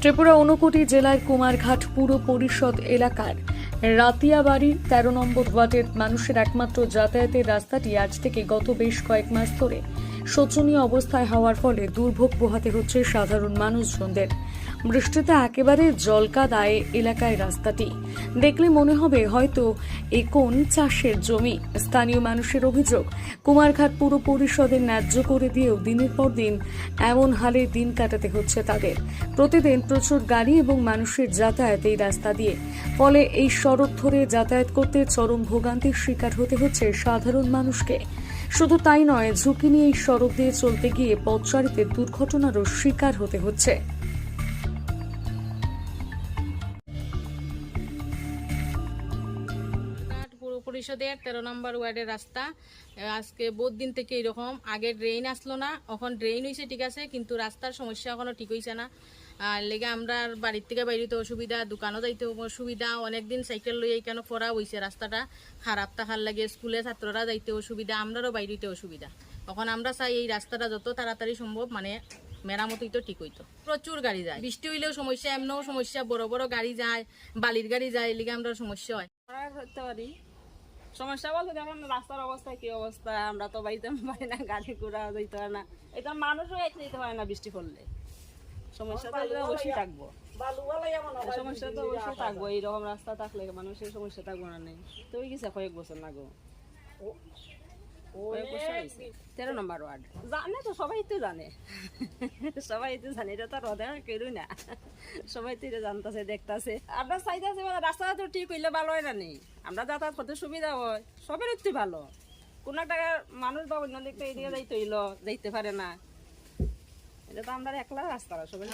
ত্রিপুরা ঊনকোটি জেলার কুমারঘাট পুর পরিষদ এলাকার রাতিয়াবাড়ির তেরো নম্বর ওয়ার্ডের মানুষের একমাত্র যাতায়াতের রাস্তাটি আজ থেকে গত বেশ কয়েক মাস ধরে শোচনীয় অবস্থায় হওয়ার ফলে দুর্ভোগ পোহাতে হচ্ছে সাধারণ মানুষজনদের। বৃষ্টিতে একেবারে জলকাদায় এলাকায় রাস্তাটি। দেখলে মনে হবে হয়তো এ কোন চাষের জমি। স্থানীয় মানুষের অভিযোগ, কুমারঘাট পুর পরিষদের ন্যায্য করে দিয়েও দিনের পর দিন এমন হালে দিন কাটাতে হচ্ছে তাদের। প্রতিদিন প্রচুর গাড়ি এবং মানুষের যাতায়াত এই রাস্তা দিয়ে। ফলে এই সড়ক ধরে যাতায়াত করতে চরম ভোগান্তির শিকার হতে হচ্ছে সাধারণ মানুষকে। শুধু তাই নয়, ঝুঁকি নিয়ে এই সড়ক দিয়ে চলতে গিয়ে পথচারীদের দুর্ঘটনারও শিকার হতে হচ্ছে। পরিষদের তেরো নম্বর ওয়ার্ডের রাস্তা। আজকে বহুত দিন থেকে এরকম আগে ড্রেন আসলো না, এখন ড্রেন হয়েছে ঠিক আছে, কিন্তু রাস্তার সমস্যা এখনও ঠিক হয়েছে না। আর লেগে আমরা বাড়ির থেকে বাইরেতে অসুবিধা, দোকানও যাইতে অসুবিধা, অনেকদিন সাইকেল লই কেন পড়া হয়েছে রাস্তাটা। খারাপ থাকার লাগে, স্কুলে ছাত্ররা যাইতে অসুবিধা, আমরারও বাইরেতে অসুবিধা। তখন আমরা চাই এই রাস্তাটা যত তাড়াতাড়ি সম্ভব মানে মেরামত তো ঠিক হইতো। প্রচুর গাড়ি যায়। বৃষ্টি হইলেও সমস্যা, এমনও সমস্যা, বড় বড় গাড়ি যায়, বালির গাড়ি যায় এলিগে আমরা সমস্যা হয়। সমস্যা বলতে যেমন রাস্তার অবস্থা কি অবস্থা, আমরা তো বাড়িতে পারি না, গাড়ি ঘোড়া যেতে হয় না। এটা মানুষও এক যেতে পারে না বৃষ্টি পড়লে। সমস্যা তো অবশ্যই থাকব। সমস্যা তো অবশ্যই থাকব, এইরকম রাস্তা থাকলে মানুষের সমস্যা থাকব না, নেই। তো ওই গেছে কয়েক বছর না হয়েছে। তেরো নম্বর ওয়ার্ড। জানে তো সবাই তো জানে। সবাই তো জানে এটা তো আর অধের কেউ না। সবাই তো এটা জানতেছে দেখতেছে। আমরা চাইতেছি মানে রাস্তাটা তো ঠিক হইলে ভালো হয় না নেই আমরা যাতায়াত করতে সুবিধা হয় সবের একটু ভালো। কোন একটা মানুষ বা অন্য দিকটা এদিকে যাইতে হইল যাইতে পারে না। এটা তো আমরা একলা রাস্তা সবাই